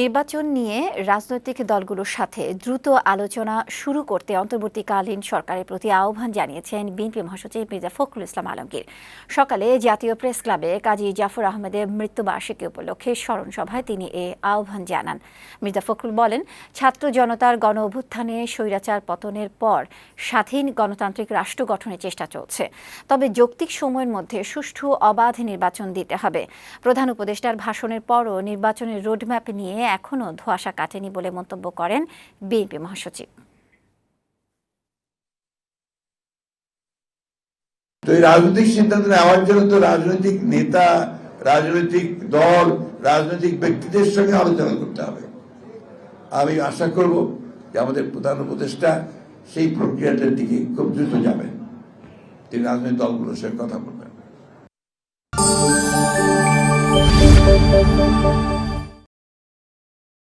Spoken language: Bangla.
নির্বাচন নিয়ে রাজনৈতিক দলগুলোর সাথে দ্রুত আলোচনা শুরু করতে অন্তর্বর্তীকালীন সরকারের প্রতি আহ্বান জানিয়েছেন বিএনপি মহাসচিব মির্জা ফখরুল ইসলাম আলমগীর। সকালে জাতীয় প্রেস ক্লাবে কাজী জাফর আহমেদের মৃত্যুবার্ষিকী উপলক্ষে স্মরণ সভায় তিনি এ আহ্বান জানান। মির্জা ফখরুল বলেন, ছাত্র জনতার গণ অভ্যুত্থানে স্বৈরাচার পতনের পর স্বাধীন গণতান্ত্রিক রাষ্ট্র গঠনের চেষ্টা চলছে। তবে যৌক্তিক সময়ের মধ্যে সুষ্ঠু, অবাধ নির্বাচন দিতে হবে। প্রধান উপদেষ্টার ভাষণের পরও নির্বাচনের রোডম্যাপ নিয়ে এখনও ধোঁয়াশা কাটেনি বলে মন্তব্য করেন বিএনপি মহাসচিব। তো এই রাজনৈতিক সিদ্ধান্ত নেওয়ার জন্য তো রাজনৈতিক নেতা, রাজনৈতিক দল, রাজনৈতিক ব্যক্তিদের সঙ্গে আলোচনা করতে হবে। আমি আশা করব যে আমাদের প্রধান উপদেষ্টা সেই প্রক্রিয়াটার দিকে খুব দ্রুত যাবেন। তিনি রাজনৈতিক দলগুলোর সঙ্গে কথা বলবেন।